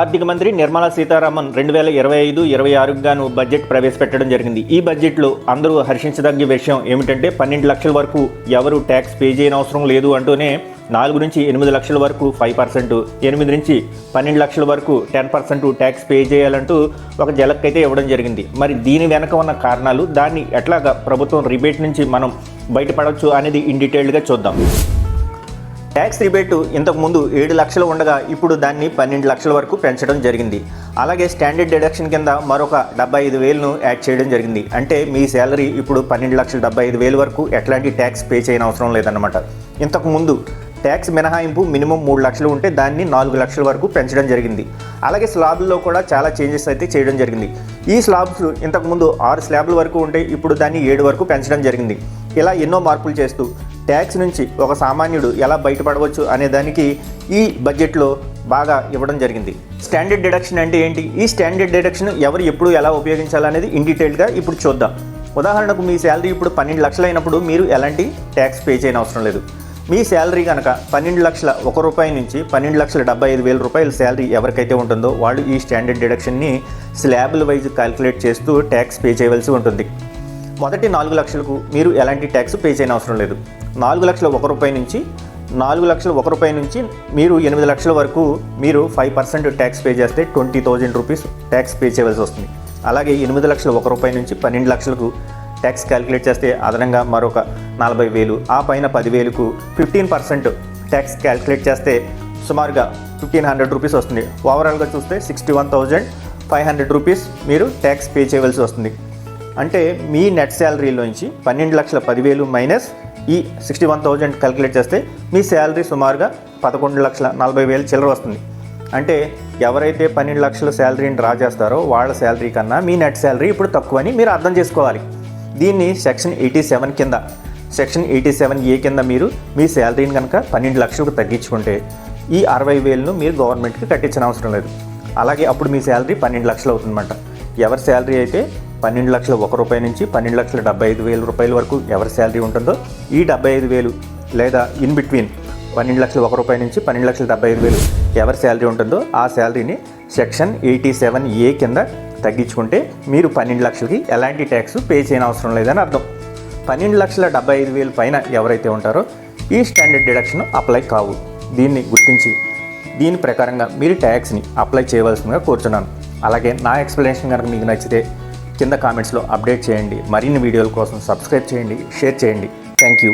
ఆర్థిక మంత్రి నిర్మలా సీతారామన్ రెండు వేల ఇరవై ఐదు ఇరవై ఆరుకు గాను బడ్జెట్ ప్రవేశపెట్టడం జరిగింది. ఈ బడ్జెట్లో అందరూ హర్షించదగ్గ విషయం ఏమిటంటే పన్నెండు లక్షల వరకు ఎవరు ట్యాక్స్ పే చేయని అవసరం లేదు అంటూనే నాలుగు నుంచి ఎనిమిది లక్షల వరకు ఫైవ్ పర్సెంట్ ఎనిమిది నుంచి పన్నెండు లక్షల వరకు టెన్ పర్సెంట్ ట్యాక్స్ పే చేయాలంటూ ఒక జలక్ అయితే ఇవ్వడం జరిగింది. మరి దీని వెనక ఉన్న కారణాలు దాన్ని ఎట్లాగా ప్రభుత్వం రిబేట్ నుంచి మనం బయటపడవచ్చు అనేది ఇన్ డీటెయిల్డ్గా చూద్దాం. ట్యాక్స్ రిబేటు ఇంతకుముందు ఏడు లక్షలు ఉండగా ఇప్పుడు దాన్ని పన్నెండు లక్షల వరకు పెంచడం జరిగింది. అలాగే స్టాండర్డ్ డిడక్షన్ కింద మరొక డెబ్బై ఐదు వేలను యాడ్ చేయడం జరిగింది. అంటే మీ శాలరీ ఇప్పుడు పన్నెండు లక్షల డెబ్బై ఐదు వేలు వరకు ఎట్లాంటి ట్యాక్స్ పే చేయని అవసరం లేదన్నమాట. ఇంతకుముందు ట్యాక్స్ మినహాయింపు మినిమం మూడు లక్షలు ఉంటే దాన్ని నాలుగు లక్షల వరకు పెంచడం జరిగింది. అలాగే స్లాబ్లో కూడా చాలా చేంజెస్ అయితే చేయడం జరిగింది. ఈ స్లాబ్స్ ఇంతకుముందు ఆరు స్లాబ్ల వరకు ఉంటే ఇప్పుడు దాన్ని ఏడు వరకు పెంచడం జరిగింది. ఇలా ఎన్నో మార్పులు చేస్తూ ట్యాక్స్ నుంచి ఒక సామాన్యుడు ఎలా బయటపడవచ్చు అనే దానికి ఈ బడ్జెట్లో బాగా ఇవ్వడం జరిగింది. స్టాండర్డ్ డిడక్షన్ అంటే ఏంటి? ఈ స్టాండర్డ్ డిడక్షన్ ఎవరు ఎప్పుడు ఎలా ఉపయోగించాలనేది ఇన్ డీటెయిల్గా ఇప్పుడు చూద్దాం. ఉదాహరణకు మీ శాలరీ ఇప్పుడు పన్నెండు లక్షలు అయినప్పుడు మీరు ఎలాంటి ట్యాక్స్ పే చేయని అవసరం లేదు. మీ శాలరీ కనుక పన్నెండు లక్షల ఒక రూపాయి నుంచి పన్నెండు లక్షల డెబ్బై ఐదు వేల రూపాయల శాలరీ ఎవరికైతే ఉంటుందో వాళ్ళు ఈ స్టాండర్డ్ డిడక్షన్ని స్లాబుల వైజ్ క్యాలిక్యులేట్ చేస్తూ ట్యాక్స్ పే చేయవలసి ఉంటుంది. మొదటి నాలుగు లక్షలకు మీరు ఎలాంటి ట్యాక్స్ పే చేయని అవసరం లేదు. నాలుగు లక్షల ఒక రూపాయి నుంచి నాలుగు లక్షల ఒక రూపాయి నుంచి మీరు ఎనిమిది లక్షల వరకు మీరు ఫైవ్ పర్సెంట్ ట్యాక్స్ పే చేస్తే twenty thousand rupees tax pay చేయవలసి వస్తుంది. అలాగే ఎనిమిది లక్షల ఒక రూపాయి నుంచి పన్నెండు లక్షలకు ట్యాక్స్ క్యాలిక్యులేట్ చేస్తే అదనంగా మరొక నలభై వేలు ఆ పైన పదివేలకు ఫిఫ్టీన్ పర్సెంట్ ట్యాక్స్ క్యాలిక్యులేట్ చేస్తే సుమారుగా ఫిఫ్టీన్ హండ్రెడ్ రూపీస్ వస్తుంది. ఓవరాల్గా చూస్తే sixty one thousand five hundred rupees మీరు ట్యాక్స్ పే చేయవలసి వస్తుంది. అంటే మీ నెట్ శాలరీలోంచి పన్నెండు లక్షల పదివేలు మైనస్ ఈ సిక్స్టీ వన్ థౌజండ్ క్యాలిక్యులేట్ చేస్తే మీ శాలరీ సుమారుగా పదకొండు లక్షల నలభై వేలు చిల్లర వస్తుంది. అంటే ఎవరైతే పన్నెండు లక్షల శాలరీని డ్రా చేస్తారో వాళ్ళ శాలరీ కన్నా మీ నెట్ శాలరీ ఇప్పుడు తక్కువని మీరు అర్థం చేసుకోవాలి. దీన్ని సెక్షన్ ఎయిటీ సెవెన్ కింద సెక్షన్ ఎయిటీ సెవెన్ ఏ కింద మీరు మీ శాలరీని కనుక పన్నెండు లక్షలకు తగ్గించుకుంటే ఈ అరవై వేలను మీరు గవర్నమెంట్కి కట్టించిన అవసరం లేదు. అలాగే అప్పుడు మీ శాలరీ పన్నెండు లక్షలు అవుతుందన్నమాట. ఎవరి శాలరీ అయితే పన్నెండు లక్షల ఒక రూపాయి నుంచి పన్నెండు లక్షల డెబ్బై ఐదు వేల రూపాయల వరకు ఎవరి శాలరీ ఉంటుందో ఈ డెబ్బై ఐదు వేలు లేదా ఇన్ బిట్వీన్ పన్నెండు లక్షల ఒక రూపాయి నుంచి పన్నెండు లక్షల డెబ్బై ఐదు వేలు ఎవరి శాలరీ ఉంటుందో ఆ శాలరీని సెక్షన్ ఎయిటీ సెవెన్ ఏ కింద తగ్గించుకుంటే మీరు పన్నెండు లక్షలకి ఎలాంటి ట్యాక్స్ పే చేయని అవసరం లేదని అర్థం. పన్నెండు లక్షల డెబ్బై ఐదు వేలు పైన ఎవరైతే ఉంటారో ఈ స్టాండర్డ్ డిడక్షన్ అప్లై కావు. దీన్ని గుర్తించి దీని ప్రకారంగా మీరు ట్యాక్స్ని అప్లై చేయవలసిందిగా కోరుచున్నాను. అలాగే నా ఎక్స్ప్లెనేషన్ కనుక మీకు నచ్చితే కింద కామెంట్స్లో అప్డేట్ చేయండి. మరిన్ని వీడియోల కోసం సబ్స్క్రైబ్ చేయండి షేర్ చేయండి. Thank you